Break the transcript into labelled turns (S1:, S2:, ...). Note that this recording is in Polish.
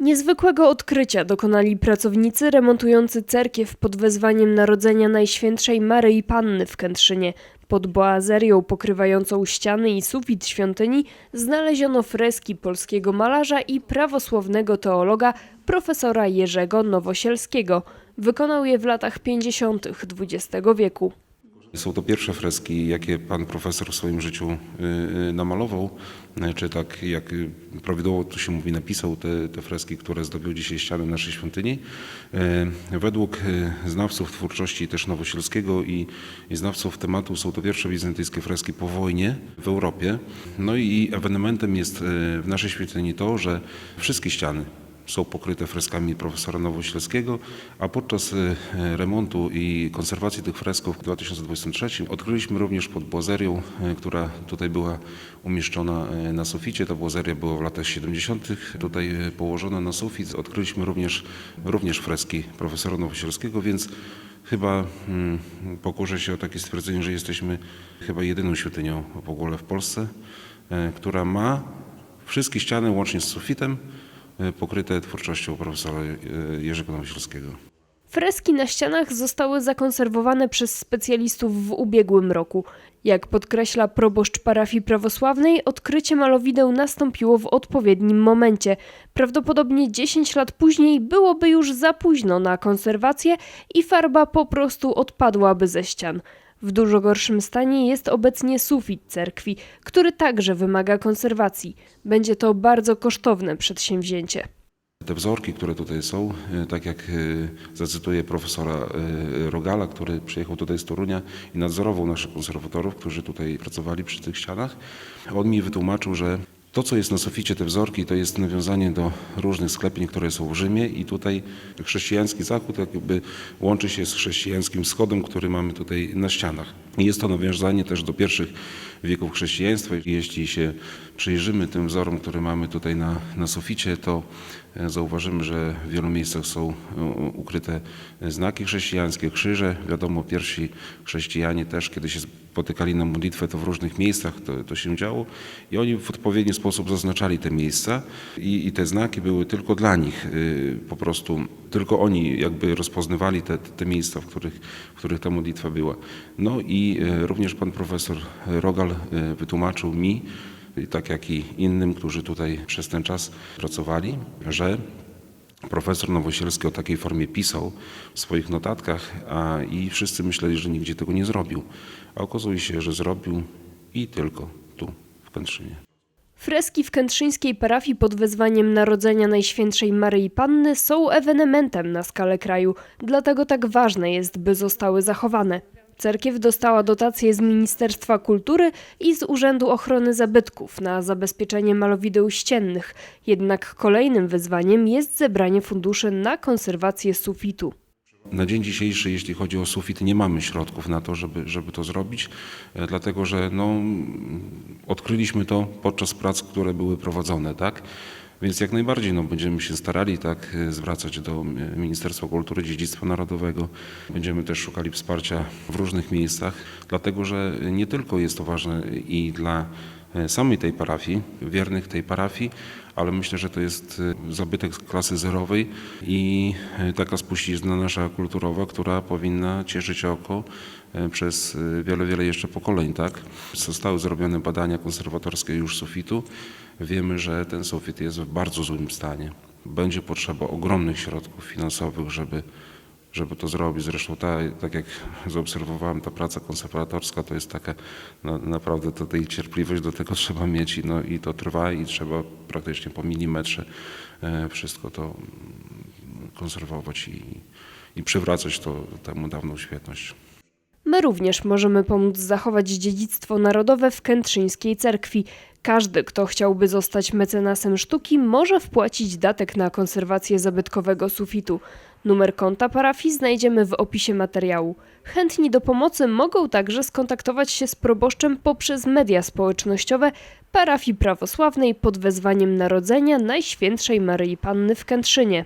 S1: Niezwykłego odkrycia dokonali pracownicy remontujący cerkiew pod wezwaniem Narodzenia Najświętszej Maryi Panny w Kętrzynie. Pod boazerią pokrywającą ściany i sufit świątyni znaleziono freski polskiego malarza i prawosławnego teologa profesora Jerzego Nowosielskiego. Wykonał je w latach 50. XX wieku.
S2: Są to pierwsze freski, jakie pan profesor w swoim życiu y, y, namalował, czy tak jak y, prawidłowo tu się mówi, napisał te, te freski, które zdobią dzisiaj ściany naszej świątyni. Według znawców twórczości też Nowosielskiego i, i znawców tematu są to pierwsze bizantyjskie freski po wojnie w Europie. No i ewenementem jest w naszej świątyni to, że wszystkie ściany są pokryte freskami profesora Nowośleskiego, a podczas e, remontu i konserwacji tych fresków w 2023 odkryliśmy również pod błazerią, e, która tutaj była umieszczona e, na suficie. Ta błazeria była w latach 70. tutaj położona na sufit. Odkryliśmy również, również freski profesora Nowośleskiego, więc chyba mm, pokuszę się o takie stwierdzenie, że jesteśmy chyba jedyną świątynią w ogóle w Polsce, która ma wszystkie ściany łącznie z sufitem pokryte twórczością profesora e, Jerzego Nowosielskiego.
S1: Freski na ścianach zostały zakonserwowane przez specjalistów w ubiegłym roku. Jak podkreśla proboszcz parafii prawosławnej, odkrycie malowideł nastąpiło w odpowiednim momencie. Prawdopodobnie 10 lat później byłoby już za późno na konserwację i farba po prostu odpadłaby ze ścian. W dużo gorszym stanie jest obecnie sufit cerkwi, który także wymaga konserwacji. Będzie to bardzo kosztowne przedsięwzięcie.
S2: Te wzorki, które tutaj są, e, tak jak e, zacytuję profesora e, Rogala, który przyjechał tutaj z Torunia i nadzorował naszych konserwatorów, którzy tutaj pracowali przy tych ścianach, on mi wytłumaczył, że to, co jest na suficie, te wzorki, to jest nawiązanie do różnych sklepień, które są w Rzymie i tutaj chrześcijański zachód jakby łączy się z chrześcijańskim wschodem, który mamy tutaj na ścianach. Jest to nawiązanie też do pierwszych wieków chrześcijaństwa. Jeśli się przyjrzymy tym wzorom, które mamy tutaj na, na suficie, to e, zauważymy, że w wielu miejscach są e, ukryte znaki chrześcijańskie, krzyże. Wiadomo, pierwsi chrześcijanie też, kiedy się spotykali na modlitwę, to w różnych miejscach to, to się działo i oni w odpowiedni sposób zaznaczali te miejsca i, i te znaki były tylko dla nich y, po prostu, tylko oni jakby rozpoznawali te, te miejsca, w których, w których ta modlitwa była. No i y, również pan profesor Rogal y, wytłumaczył mi, i tak jak i innym, którzy tutaj przez ten czas pracowali, że profesor Nowosielski o takiej formie pisał w swoich notatkach, a i wszyscy myśleli, że nigdzie tego nie zrobił. A okazuje się, że zrobił i tylko tu, w Kętrzynie.
S1: Freski w kętrzyńskiej parafii pod wezwaniem Narodzenia Najświętszej Maryi Panny są ewenementem na skalę kraju, dlatego tak ważne jest, by zostały zachowane. Cerkiew dostała dotację z Ministerstwa Kultury i z Urzędu Ochrony Zabytków na zabezpieczenie malowideł ściennych, jednak kolejnym wyzwaniem jest zebranie funduszy na konserwację sufitu.
S2: Na dzień dzisiejszy, jeśli chodzi o sufit, nie mamy środków na to, żeby, żeby to zrobić, e, dlatego że no, odkryliśmy to podczas prac, które były prowadzone, tak? Więc jak najbardziej no, będziemy się starali tak e, zwracać do e, Ministerstwa Kultury i Dziedzictwa Narodowego. Będziemy też szukali wsparcia w różnych miejscach, dlatego że nie tylko jest to ważne i dla samej tej parafii, wiernych tej parafii, ale myślę, że to jest e, zabytek klasy zerowej i e, taka spuścizna nasza kulturowa, która powinna cieszyć oko e, przez e, wiele, wiele jeszcze pokoleń, tak? Zostały zrobione badania konserwatorskie już sufitu. Wiemy, że ten sufit jest w bardzo złym stanie. Będzie potrzeba ogromnych środków finansowych, żeby żeby to zrobić. Zresztą ta, tak jak zaobserwowałem, ta praca konserwatorska to jest taka, no, naprawdę to tej cierpliwość do tego trzeba mieć i, no, i to trwa i trzeba praktycznie po milimetrze e, wszystko to konserwować i, i przywracać to temu dawną świetność.
S1: My również możemy pomóc zachować dziedzictwo narodowe w Kętrzyńskiej Cerkwi. Każdy, kto chciałby zostać mecenasem sztuki, może wpłacić datek na konserwację zabytkowego sufitu. Numer konta parafii znajdziemy w opisie materiału. Chętni do pomocy mogą także skontaktować się z proboszczem poprzez media społecznościowe parafii prawosławnej pod wezwaniem Narodzenia Najświętszej Maryi Panny w Kętrzynie.